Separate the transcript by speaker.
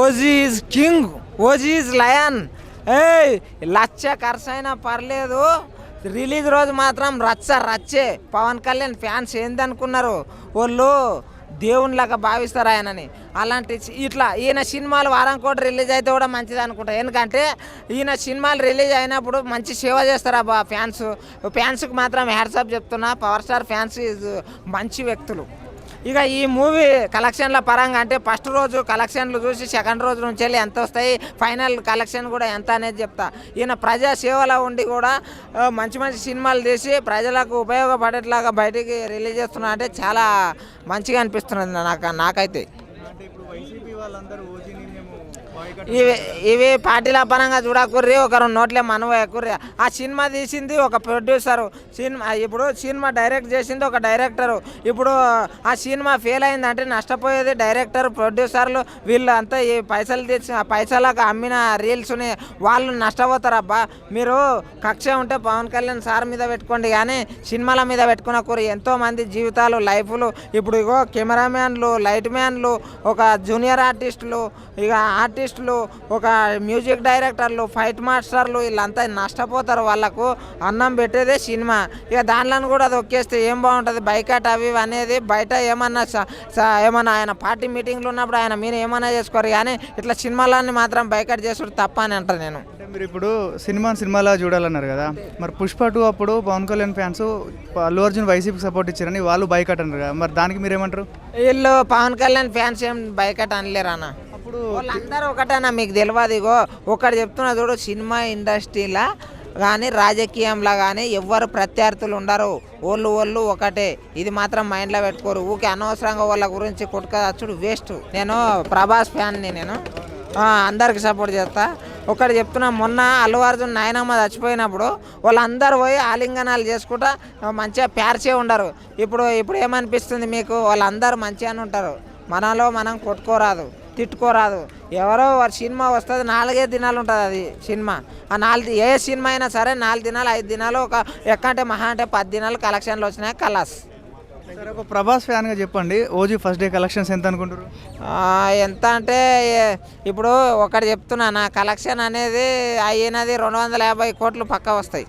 Speaker 1: OG is king OG is lion ఏ లచ్చ ఖర్చు అయినా పర్లేదు. రిలీజ్ రోజు మాత్రం రచ్చ రచ్చే. పవన్ కళ్యాణ్ ఫ్యాన్స్ ఏందనుకున్నారు? వాళ్ళు దేవునిలాగా భావిస్తారు ఆయనని. అలాంటి ఇట్లా ఈయన సినిమాలు వారం కూడా రిలీజ్ అయితే కూడా మంచిది అనుకుంటా ఎందుకంటే ఈయన సినిమాలు రిలీజ్ అయినప్పుడు మంచి సేవ చేస్తారు ఆ ఫ్యాన్స్? ఫ్యాన్స్కి మాత్రం హ్యాట్సాప్ చెప్తున్నా. పవర్ స్టార్ ఫ్యాన్స్ మంచి వ్యక్తులు. ఇక ఈ మూవీ కలెక్షన్ల పరంగా అంటే ఫస్ట్ రోజు కలెక్షన్లు చూసి సెకండ్ రోజు నుంచి వెళ్ళి ఎంత వస్తాయి ఫైనల్ కలెక్షన్ కూడా ఎంత అనేది చెప్తా. ఈయన ప్రజా సేవలో ఉండి కూడా మంచి మంచి సినిమాలు తీసి ప్రజలకు ఉపయోగపడేట్లాగా బయటికి రిలీజ్ చేస్తున్నా అంటే చాలా మంచిగా అనిపిస్తున్నది నాకు నాకైతే. ఇవి ఇవి పార్టీల పరంగా చూడకుర్రి ఒకరు నోట్లే మనవ ఎక్కుర్రి. ఆ సినిమా తీసింది ఒక ప్రొడ్యూసరు సినిమా ఇప్పుడు సినిమా డైరెక్ట్ చేసింది ఒక డైరెక్టరు ఇప్పుడు ఆ సినిమా ఫెయిల్ అయిందంటే నష్టపోయేది డైరెక్టర్ ప్రొడ్యూసర్లు వీళ్ళు అంతా ఈ పైసలు తెచ్చి ఆ పైసలకు అమ్మిన రీల్స్ని వాళ్ళు నష్టపోతారబ్బా. మీరు కక్ష ఉంటే పవన్ కళ్యాణ్ సార్ మీద పెట్టుకోండి కానీ సినిమాల మీద పెట్టుకున్న కూర ఎంతోమంది జీవితాలు లైఫ్లు. ఇప్పుడు ఇగో కెమెరామ్యాన్లు లైట్ మ్యాన్లు ఒక జూనియర్ ఆర్టిస్టులు ఇక ఆర్టిస్టులు ఒక మ్యూజిక్ డైరెక్టర్లు ఫైట్ మాస్టర్లు వీళ్ళంతా నష్టపోతారు వాళ్ళకు అన్నం పెట్టేదే సినిమా. ఇక దానిలో కూడా అది ఒక్కేస్తే ఏం బాగుంటుంది? బైకాట్ అవి అనేది బయట ఏమన్నా ఏమన్నా ఆయన పార్టీ మీటింగ్లు ఉన్నప్పుడు ఆయన మీరు ఏమన్నా చేసుకోరు. కానీ ఇట్లా సినిమాలన్నీ మాత్రం బైకాట్ చేసుడు తప్ప అని అంటాను నేను.
Speaker 2: మీరు ఇప్పుడు సినిమా సినిమాలా చూడాలన్నారు కదా? మరి పుష్ప టూ అప్పుడు పవన్ కళ్యాణ్ ఫ్యాన్స్ అల్లు అర్జున్ వైసీపీకి సపోర్ట్ ఇచ్చారని వాళ్ళు బైకట్ అన్నారు కదా? మరి దానికి మీరు ఏమంటారు
Speaker 1: వీళ్ళు పవన్ కళ్యాణ్ ఫ్యాన్స్ ఏం బైకట్ అనలేరు అన్న.
Speaker 2: అప్పుడు
Speaker 1: వాళ్ళందరూ ఒకటేనా మీకు తెలియదు ఇగో ఒకటి చెప్తున్నా చూడు సినిమా ఇండస్ట్రీలా కానీ రాజకీయంలో కానీ ఎవ్వరు ప్రత్యర్థులు ఉండరు. వాళ్ళు వాళ్ళు ఒకటే. ఇది మాత్రం మైండ్లో పెట్టుకోరు. ఊకే అనవసరంగా వాళ్ళ గురించి కొట్టుకొచ్చుడు వేస్ట్ నేను ప్రభాస్ ఫ్యాన్ని నేను అందరికి సపోర్ట్ చేస్తా. ఒకటి చెప్తున్నా మొన్న అల్లు అర్జున్ నాయనమ్మ చచ్చిపోయినప్పుడు వాళ్ళందరూ పోయి ఆలింగనాలు చేసుకుంటా మంచిగా ప్యార్చే ఉండరు. ఇప్పుడు ఇప్పుడు ఏమనిపిస్తుంది మీకు? వాళ్ళందరూ మంచిగానే ఉంటారు. మనలో మనం కొట్టుకోరాదు తిట్టుకోరాదు. ఎవరో వారి సినిమా వస్తుంది నాలుగే దినాలు ఉంటుంది అది సినిమా. ఆ నాలుగు ఏ సినిమా అయినా సరే నాలుగు దినాలు ఐదు దినాలు ఒక ఎక్కంటే మహా అంటే పది దినాలు కలెక్షన్లు వచ్చినాయి కలాస్
Speaker 2: సార్ ఒక ప్రభాస్ ఫ్యాన్గా చెప్పండి. ఓజీ ఫస్ట్ డే కలెక్షన్స్ ఎంత అనుకుంటారు
Speaker 1: ఎంత అంటే ఇప్పుడు ఒకటి చెప్తున్నా నా కలెక్షన్ అనేది అయినది రెండు వందల యాభై కోట్లు పక్కా వస్తాయి.